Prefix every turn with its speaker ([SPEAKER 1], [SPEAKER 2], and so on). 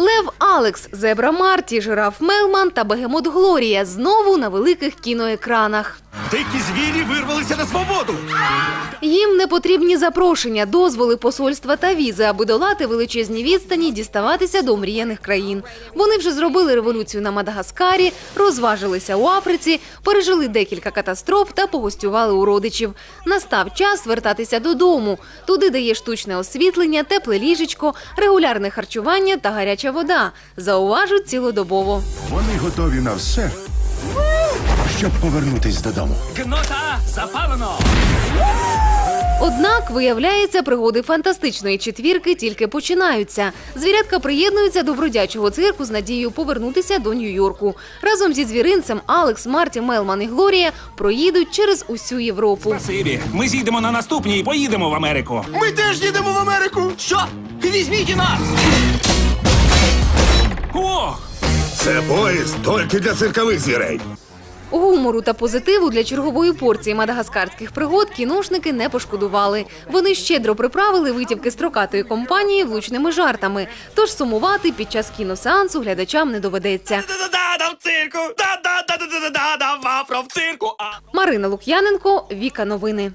[SPEAKER 1] Лев Алекс, Зебра Марті, Жираф Мелман та Бегемот Глорія знову на великих кіноекранах.
[SPEAKER 2] Дикі звірі вирвалися на свободу.
[SPEAKER 1] Їм не потрібні запрошення, дозволи посольства та візи, аби долати величезні відстані й діставатися до мріяних країн. Вони вже зробили революцію на Мадагаскарі, розважилися у Африці, пережили декілька катастроф та погостювали у родичів. Настав час вертатися додому, туди, де є штучне освітлення, тепле ліжечко, регулярне харчування та гаряча вода. Зауважуть цілодобово.
[SPEAKER 3] Вони готові на все, щоб повернутись додому.
[SPEAKER 2] Кнота запалено.
[SPEAKER 1] Однак, виявляється, пригоди фантастичної четвірки тільки починаються. Звірятка приєднуються до бродячого цирку з надією повернутися до Нью-Йорку. Разом зі звіринцем Алекс, Марті, Мелман і Глорія проїдуть через усю Європу.
[SPEAKER 4] Спасибі. Ми зійдемо на наступній і поїдемо в Америку.
[SPEAKER 2] Ми теж їдемо в Америку. Що? Візьміть і нас.
[SPEAKER 4] Ох!
[SPEAKER 3] Це поїзд тільки для циркових звірей.
[SPEAKER 1] Гумору та позитиву для чергової порції мадагаскарських пригод кіношники не пошкодували. Вони щедро приправили витівки строкатої компанії влучними жартами. Тож сумувати під час кіносеансу глядачам не доведеться. Марина Лук'яненко, Віка Новини.